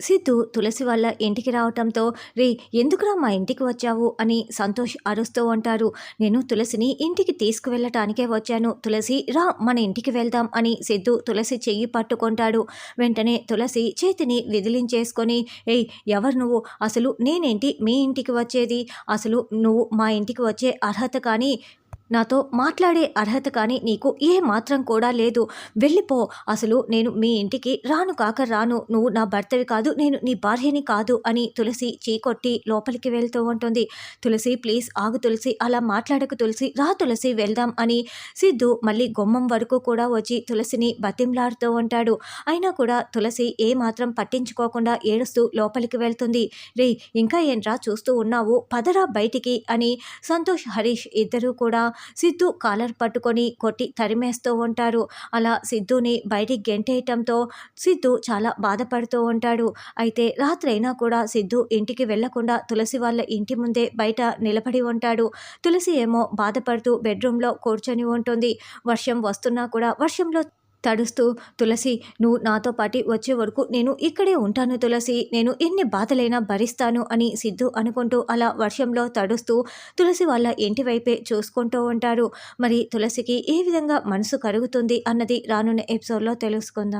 సిద్ధు తులసి వాళ్ళ ఇంటికి రావటంతో రే ఎందుకురా మా ఇంటికి వచ్చావు? అని సంతోష్ అరుస్తూ ఉంటారు. నేను తులసిని ఇంటికి తీసుకువెళ్ళటానికే వచ్చాను. తులసి రా మన ఇంటికి వెళ్దాం అని సిద్ధు తులసి చెయ్యి పట్టుకుంటాడు. వెంటనే తులసి చేతిని విదిలించేసుకొని ఏయ్ ఎవరు నువ్వు? అసలు నేనేంటి మీ ఇంటికి వచ్చేది? అసలు నువ్వు మా ఇంటికి వచ్చే అర్హత కానీ నాతో మాట్లాడే అర్హత కానీ నీకు ఏ మాత్రం కూడా లేదు. వెళ్ళిపో. అసలు నేను మీ ఇంటికి రాను కాక రాను. నువ్వు నా భర్తవి కాదు నేను నీ భార్యని కాదు అని తులసి చీకొట్టి లోపలికి వెళ్తూ ఉంటుంది. తులసి ప్లీజ్ ఆగు తులసి అలా మాట్లాడకు తులసి రా తులసి వెళ్దాం అని సిద్ధు మళ్ళీ గుమ్మం వరకు కూడా వచ్చి తులసిని బతింలాడుతూ ఉంటాడు. అయినా కూడా తులసి ఏ మాత్రం పట్టించుకోకుండా ఏడుస్తూ లోపలికి వెళ్తుంది. రే ఇంకా ఏంట్రా చూస్తూ ఉన్నావు? పదరా బయటికి అని సంతోష్ హరీష్ ఇద్దరూ కూడా సిద్ధు కాలర్ పట్టుకొని కొట్టి తరిమేస్తూ ఉంటారు. అలా సిద్ధుని బయటికి గెంటేయటంతో సిద్ధు చాలా బాధపడుతూ ఉంటాడు. అయితే రాత్రైనా కూడా సిద్ధు ఇంటికి వెళ్ళకుండా తులసి వాళ్ళ ఇంటి ముందే బయట నిలబడి ఉంటాడు. తులసి ఏమో బాధపడుతూ బెడ్రూమ్లో కూర్చొని ఉంటుంది. వర్షం వస్తున్నా కూడా వర్షంలో తడుస్తూ తులసి నువ్వు నాతో పాటి వచ్చే వరకు నేను ఇక్కడే ఉంటాను తులసి. నేను ఎన్ని బాధలైనా భరిస్తాను అని సిద్ధు అనుకుంటూ అలా వర్షంలో తడుస్తూ తులసి వాళ్ళ ఇంటి వైపే చూసుకుంటూ ఉంటారు. మరి తులసికి ఏ విధంగా మనసు కరుగుతుంది అన్నది రానున్న ఎపిసోడ్లో తెలుసుకుందాం.